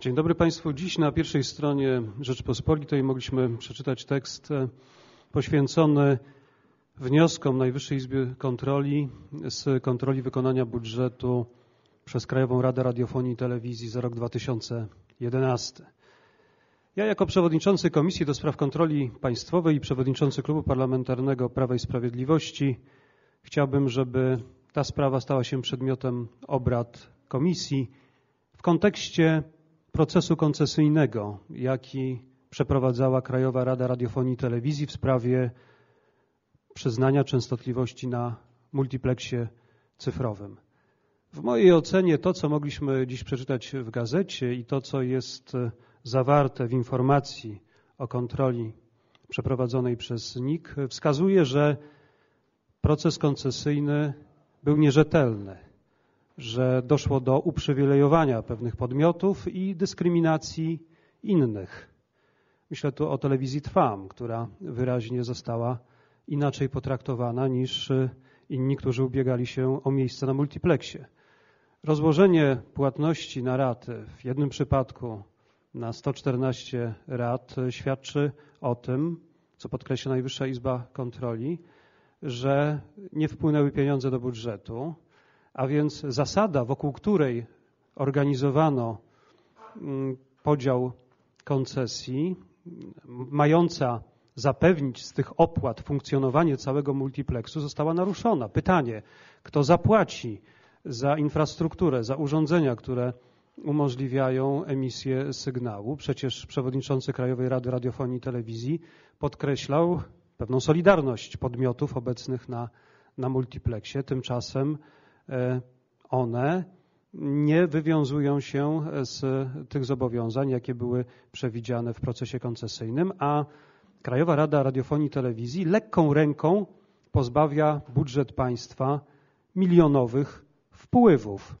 Dzień dobry Państwu. Dziś na pierwszej stronie Rzeczpospolitej mogliśmy przeczytać tekst e, poświęcony wnioskom Najwyższej Izby Kontroli z kontroli wykonania budżetu przez Krajową Radę Radiofonii i Telewizji za rok 2011. Ja jako przewodniczący Komisji do Spraw Kontroli Państwowej i przewodniczący Klubu Parlamentarnego Prawa i Sprawiedliwości chciałbym, żeby ta sprawa stała się przedmiotem obrad komisji w kontekście procesu koncesyjnego, jaki przeprowadzała Krajowa Rada Radiofonii i Telewizji w sprawie przyznania częstotliwości na multipleksie cyfrowym. W mojej ocenie to, co mogliśmy dziś przeczytać w gazecie i to, co jest zawarte w informacji o kontroli przeprowadzonej przez NIK, wskazuje, że proces koncesyjny był nierzetelny że doszło do uprzywilejowania pewnych podmiotów i dyskryminacji innych. Myślę tu o telewizji Trwam, która wyraźnie została inaczej potraktowana niż inni, którzy ubiegali się o miejsce na multiplexie. Rozłożenie płatności na raty w jednym przypadku na 114 rat świadczy o tym, co podkreśla Najwyższa Izba Kontroli, że nie wpłynęły pieniądze do budżetu, a więc zasada, wokół której organizowano mm, podział koncesji, mająca zapewnić z tych opłat funkcjonowanie całego multiplexu, została naruszona. Pytanie, kto zapłaci za infrastrukturę, za urządzenia, które umożliwiają emisję sygnału? Przecież przewodniczący Krajowej Rady Radiofonii i Telewizji podkreślał pewną solidarność podmiotów obecnych na, na multiplexie. Tymczasem one nie wywiązują się z tych zobowiązań, jakie były przewidziane w procesie koncesyjnym, a Krajowa Rada Radiofonii i Telewizji lekką ręką pozbawia budżet państwa milionowych wpływów.